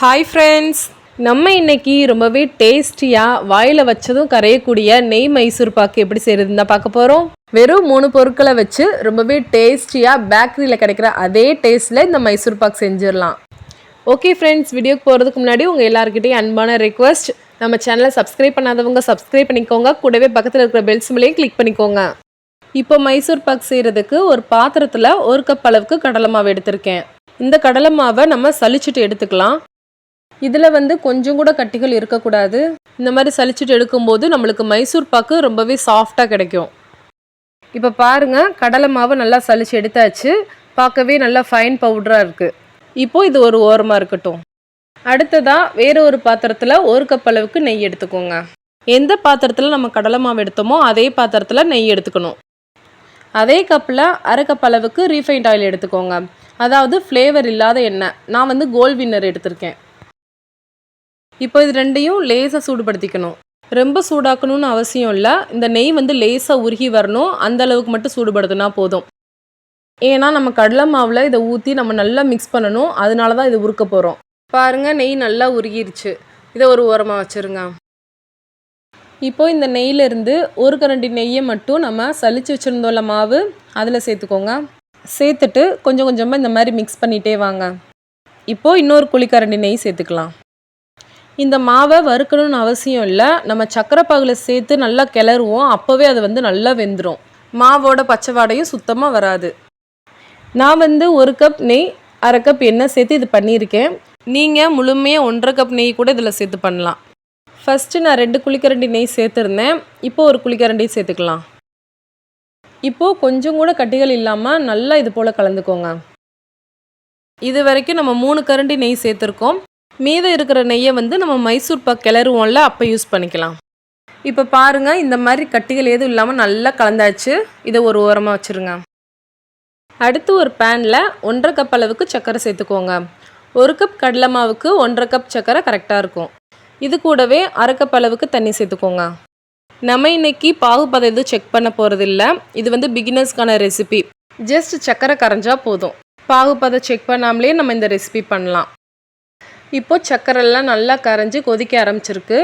Hi friends நம்ம இன்னைக்கு ரொம்பவே டேஸ்டியாக வாயில் வச்சதும் கரையக்கூடிய நெய் மைசூர் பாக்கு எப்படி செய்யறதுன்னு தான் பார்க்க போகிறோம் வெறும் மூணு பொருட்களை வச்சு ரொம்பவே டேஸ்டியாக பேக்கரியில் கிடைக்கிற அதே டேஸ்ட்டில் இந்த மைசூர் பாக் செஞ்சிடலாம். ஓகே ஃப்ரெண்ட்ஸ் வீடியோக்கு போகிறதுக்கு முன்னாடி உங்கள் எல்லாருக்கிட்டையும் அன்பான ரெக்வஸ்ட் நம்ம சேனலை சப்ஸ்கிரைப் பண்ணாதவங்க சப்ஸ்கிரைப் பண்ணிக்கோங்க. கூடவே பக்கத்தில் இருக்கிற பெல் சிம்லையும் கிளிக் பண்ணிக்கோங்க. இப்போ மைசூர் பாக் செய்கிறதுக்கு ஒரு பாத்திரத்தில் ஒரு கப் அளவுக்கு கடலை மாவு எடுத்திருக்கேன். இந்த கடலை மாவை நம்ம சலிச்சுட்டு எடுத்துக்கலாம். இதில் வந்து கொஞ்சம் கூட கட்டிகள் இருக்கக்கூடாது. இந்த மாதிரி சலிச்சுட்டு எடுக்கும்போது நம்மளுக்கு மைசூர் பாக்கு ரொம்பவே சாஃப்டாக கிடைக்கும். இப்போ பாருங்கள் கடலை மாவு நல்லா சலிச்சு எடுத்தாச்சு. பார்க்கவே நல்லா ஃபைன் பவுடராக இருக்குது இப்போது இது ஒரு ஓரமாக இருக்கட்டும். அடுத்ததாக வேறு ஒரு பாத்திரத்தில் ஒரு கப் அளவுக்கு நெய் எடுத்துக்கோங்க. எந்த பாத்திரத்தில் நம்ம கடலை மாவு எடுத்தோமோ அதே பாத்திரத்தில் நெய் எடுத்துக்கணும். அதே கப்பில் அரை கப் அளவுக்கு ரீஃபைண்ட் ஆயில் எடுத்துக்கோங்க. அதாவது ஃப்ளேவர் இல்லாத எண்ணெய். நான் வந்து கோல்ட் வின்னர் எடுத்திருக்கேன். இப்போ இது ரெண்டையும் லேசாக சூடுபடுத்திக்கணும். ரொம்ப சூடாக்கணும்னு அவசியம் இல்லை. இந்த நெய் வந்து லேசாக உருகி வரணும். அந்த அளவுக்கு மட்டும் சூடுபடுத்தினா போதும். ஏன்னா நம்ம கடலை மாவில் இதை ஊற்றி நம்ம நல்லா மிக்ஸ் பண்ணணும். அதனால தான் இது உருக்க போகிறோம் பாருங்கள் நெய் நல்லா உருகிருச்சு. இதை ஒரு ஓரமாக வச்சுருங்க. இப்போ இந்த நெய்யிலேருந்து ஒரு கரண்டி நெய்யை மட்டும் நம்ம சளிச்சு வச்சுருந்தோம்ல மாவு அதில் சேர்த்துக்கோங்க. சேர்த்துட்டு கொஞ்சம் கொஞ்சமாக இந்த மாதிரி மிக்ஸ் பண்ணிகிட்டே வாங்க. இப்போது இன்னொரு குழிக்கரண்டி நெய் சேர்த்துக்கலாம். இந்த மாவை வறுக்கணும்னு அவசியம் இல்லை. நம்ம சக்கரை பாகில் சேர்த்து நல்லா கிளறுவோம். அப்போவே அது வந்து நல்லா வெந்துடும் மாவோட பச்சை வாடையும் சுத்தமாக வராது. நான் வந்து ஒரு கப் நெய் அரை கப் எண்ணெய் சேர்த்து இது பண்ணியிருக்கேன். நீங்கள் முழுமையாக ஒன்றரை கப் நெய் கூட இதில் சேர்த்து பண்ணலாம். ஃபஸ்ட்டு நான் ரெண்டு குழிக்கரண்டி நெய் சேர்த்துருந்தேன். இப்போ ஒரு குளிக்கரண்டி சேர்த்துக்கலாம். இப்போது கொஞ்சம் கூட கட்டிகள் இல்லாமல் நல்லா இது போல் கலந்துக்கோங்க. இது வரைக்கும் நம்ம மூணு கரண்டி நெய் சேர்த்துருக்கோம். மீதம் இருக்கிற நெய்யை வந்து நம்ம மைசூர் பாக் கிளறுவோம்ல அப்போ யூஸ் பண்ணிக்கலாம். இப்போ பாருங்கள் இந்த மாதிரி கட்டிகள் எதுவும் இல்லாமல் நல்லா கலந்தாச்சு. இதை ஒரு ஓரமாக வச்சுருங்க. அடுத்து ஒரு பேனில் ஒன்றரை கப் அளவுக்கு சர்க்கரை சேர்த்துக்கோங்க. ஒரு கப் கடலை மாவுக்கு ஒன்றரை கப் சர்க்கரை கரெக்டாக இருக்கும். இது கூடவே அரை கப் அளவுக்கு தண்ணி சேர்த்துக்கோங்க. நம்ம இன்னைக்கு பாகுபதம் எதுவும் செக் பண்ண போகிறதில்ல இது வந்து பிகினர்ஸ்க்கான ரெசிபி ஜஸ்ட் சர்க்கரை கரைஞ்சா போதும். பாகுபதம் செக் பண்ணாமலே நம்ம இந்த ரெசிபி பண்ணலாம். இப்போது சக்கரெல்லாம் நல்லா கரைஞ்சி கொதிக்க ஆரம்பிச்சிருக்கு.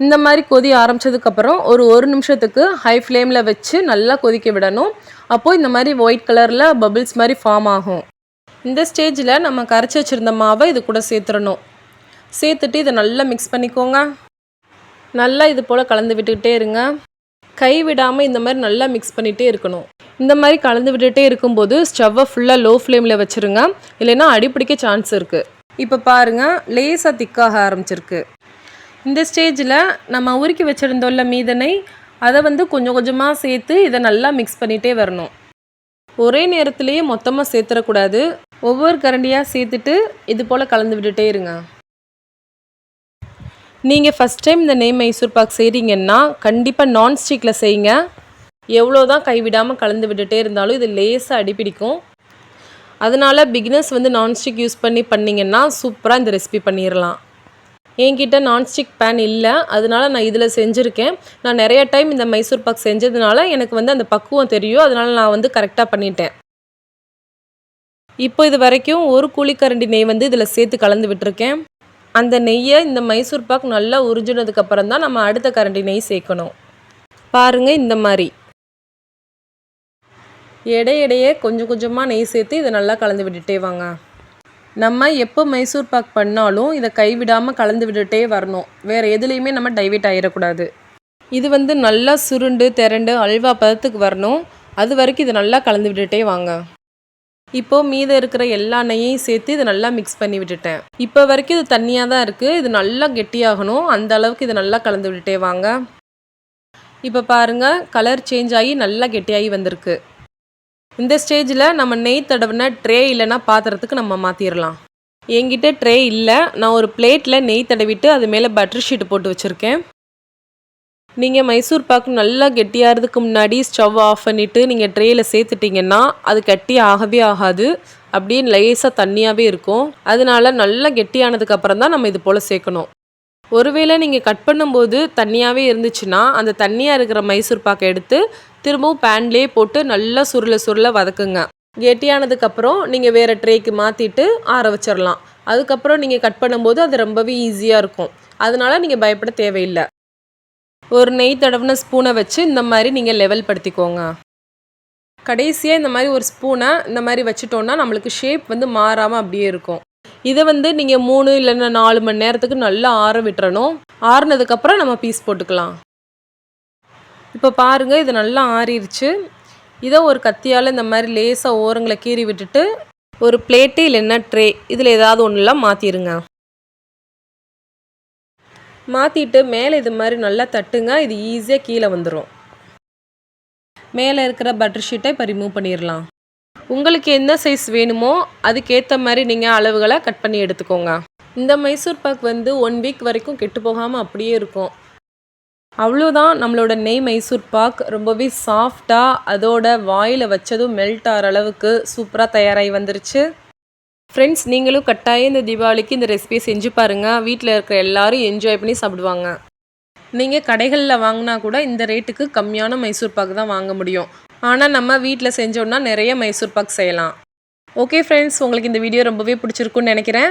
இந்த மாதிரி கொதி ஆரம்பிச்சதுக்கப்புறம் ஒரு ஒரு நிமிஷத்துக்கு ஹை ஃப்ளேமில் வச்சு நல்லா கொதிக்க விடணும். அப்போது இந்த மாதிரி ஒயிட் கலரில் பபிள்ஸ் மாதிரி ஃபார்ம் ஆகும். இந்த ஸ்டேஜில் நம்ம கரைச்சி வச்சுருந்த மாவை இது கூட சேர்த்துடணும். சேர்த்துட்டு இதை நல்லா மிக்ஸ் பண்ணிக்கோங்க. நல்லா இது போல் கலந்து விட்டுக்கிட்டே இருங்க. கை விடாமல் இந்த மாதிரி நல்லா மிக்ஸ் பண்ணிகிட்டே இருக்கணும். இந்த மாதிரி கலந்து விட்டுட்டே இருக்கும்போது ஸ்டவ்வை ஃபுல்லாக லோ ஃப்ளேமில் வச்சுருங்க. இல்லைன்னா அடிப்பிடிக்க சான்ஸ் இருக்குது இப்போ பாருங்கள் லேசாக திக்காக ஆரம்பிச்சிருக்கு. இந்த ஸ்டேஜில் நம்ம உருக்கி வச்சுருந்தோம்ல மீதனை அதை வந்து கொஞ்சம் கொஞ்சமாக சேர்த்து இதை நல்லா மிக்ஸ் பண்ணிகிட்டே வரணும். ஒரே நேரத்துலேயே மொத்தமாக சேர்த்துடக்கூடாது ஒவ்வொரு கரண்டியாக சேர்த்துட்டு இது போல் கலந்து விட்டுட்டே இருங்க. நீங்கள் ஃபஸ்ட் டைம் இந்த நெய் மைசூர் பாக் செய்கிறீங்கன்னா கண்டிப்பாக நான்ஸ்டிக்கில் செய்யுங்க. எவ்வளோ தான் கைவிடாமல் கலந்து விட்டுட்டே இருந்தாலும் இது லேசாக அடிப்பிடிக்கும் அதனால் பிகினர்ஸ் வந்து நான்ஸ்டிக் யூஸ் பண்ணி பண்ணிங்கன்னா சூப்பராக இந்த ரெசிபி பண்ணிடலாம் என்கிட்ட நான்ஸ்டிக் பேன் இல்லை அதனால நான் இதில் செஞ்சுருக்கேன். நான் நிறைய டைம் இந்த மைசூர் பாக் செஞ்சதுனால எனக்கு வந்து அந்த பக்குவம் தெரியும். அதனால் நான் வந்து கரெக்டாக பண்ணிட்டேன். இப்போ இது வரைக்கும் ஒரு கூலிக்கரண்டி நெய் வந்து இதில் சேர்த்து கலந்து விட்டுருக்கேன். அந்த நெய்யை இந்த மைசூர் பாக் நல்லா உறிஞ்சினதுக்கப்புறம் தான் நம்ம அடுத்த கரண்டி நெய் சேர்க்கணும். பாருங்கள் இந்த மாதிரி. இடையிடையே கொஞ்சம் கொஞ்சமாக நெய் சேர்த்து இதை நல்லா கலந்து விட்டுட்டே வாங்க. நம்ம எப்போ மைசூர் பாக் பண்ணாலும் இதை கைவிடாமல் கலந்து விட்டுட்டே வரணும். வேறு எதுலேயுமே நம்ம டைவேட் ஆகிடக்கூடாது இது வந்து நல்லா சுருண்டு திரண்டு அல்வா பதத்துக்கு வரணும். அது வரைக்கும் இதை நல்லா கலந்து விட்டுட்டே வாங்க. இப்போது மீதம் இருக்கிற எல்லா நெய்யையும் சேர்த்து இதை நல்லா மிக்ஸ் பண்ணி விட்டுட்டேன். இப்போ வரைக்கும் இது தண்ணியாக தான் இருக்குது இது நல்லா கெட்டியாகணும். அந்த அளவுக்கு இதை நல்லா கலந்து விட்டுட்டே வாங்க. இப்போ பாருங்கள் கலர் சேஞ்ச் ஆகி நல்லா கெட்டியாகி வந்திருக்கு. இந்த ஸ்டேஜில் நம்ம நெய் தடவின ட்ரே இல்லைன்னா பாத்திரத்துக்கு நம்ம மாற்றிடலாம் என்கிட்ட ட்ரே இல்லை. நான் ஒரு பிளேட்டில் நெய் தடவிட்டு அது மேலே பட்டர் ஷீட் போட்டு வச்சுருக்கேன். நீங்கள் மைசூர் பாக்கு நல்லா கெட்டியாகிறதுக்கு முன்னாடி ஸ்டவ் ஆஃப் பண்ணிவிட்டு நீங்கள் ட்ரேயில் சேர்த்துட்டிங்கன்னா அது கட்டி ஆகவே ஆகாது. அப்படியே லேசாக தண்ணியாகவே இருக்கும். அதனால நல்லா கெட்டியானதுக்கு அப்புறம் தான் நம்ம இது போல் சேர்க்கணும். ஒருவேளை நீங்கள் கட் பண்ணும்போது தண்ணியாகவே இருந்துச்சுன்னா அந்த தண்ணியாக இருக்கிற மைசூர் பாக்கை எடுத்து திரும்பவும் பேன்லேயே போட்டு நல்லா சுருள சுருள வதக்குங்க. கெட்டியானதுக்கப்புறம் நீங்கள் வேறு ட்ரேக்கு மாற்றிட்டு ஆற வச்சிடலாம் அதுக்கப்புறம் நீங்கள் கட் பண்ணும்போது அது ரொம்பவே ஈஸியாக இருக்கும். அதனால் நீங்கள் பயப்பட தேவையில்லை. ஒரு நெய் தடவின ஸ்பூனை வச்சு இந்த மாதிரி நீங்கள் லெவல் படுத்திக்கோங்க. கடைசியாக இந்த மாதிரி ஒரு ஸ்பூனை இந்த மாதிரி வச்சுட்டோன்னா நம்மளுக்கு ஷேப் வந்து மாறாமல் அப்படியே இருக்கும். இதை வந்து நீங்கள் மூணு இல்லைன்னா நாலு மணி நேரத்துக்கு நல்லா ஆற விட்டுறணும். ஆறுனதுக்கப்புறம் நம்ம பீஸ் போட்டுக்கலாம். இப்போ பாருங்கள் இது நல்லா ஆறிடுச்சு இதை ஒரு கத்தியால் இந்த மாதிரி லேசாக ஓரங்களை கீறி விட்டுட்டு ஒரு பிளேட்டு இல்லைன்னா ட்ரே இதில் ஏதாவது ஒன்றுலாம் மாற்றிடுங்க மாற்றிட்டு மேலே இது மாதிரி நல்லா தட்டுங்க இது ஈஸியாக கீழே வந்துடும் மேலே இருக்கிற பட்டர் ஷீட்டை இப்போ ரிமூவ் பண்ணிடலாம். உங்களுக்கு என்ன சைஸ் வேணுமோ அதுக்கேற்ற மாதிரி நீங்கள் அளவுகளை கட் பண்ணி எடுத்துக்கோங்க. இந்த மைசூர் பாக் வந்து ஒன் வீக் வரைக்கும் கெட்டு போகாமல் அப்படியே இருக்கும். அவ்வளோதான் நம்மளோட நெய் மைசூர் பாக் ரொம்பவே சாஃப்டாக அதோட வாயில் வச்சதும் மெல்ட் ஆகிற அளவுக்கு சூப்பராக தயாராகி வந்துருச்சு. ஃப்ரெண்ட்ஸ் நீங்களும் கட்டாயம் இந்த தீபாவளிக்கு இந்த ரெசிபியை செஞ்சு பாருங்கள் வீட்டில் இருக்கிற எல்லாரும் என்ஜாய் பண்ணி சாப்பிடுவாங்க. நீங்கள் கடைகளில் வாங்கினா கூட இந்த ரேட்டுக்கு கம்மியான மைசூர் பாக் தான் வாங்க முடியும். ஆனால் நம்ம வீட்டில் செஞ்சோன்னா நிறைய மைசூர் பாக் செய்யலாம். ஓகே ஃப்ரெண்ட்ஸ் உங்களுக்கு இந்த வீடியோ ரொம்பவே பிடிச்சிருக்குன்னு நினைக்கிறேன்.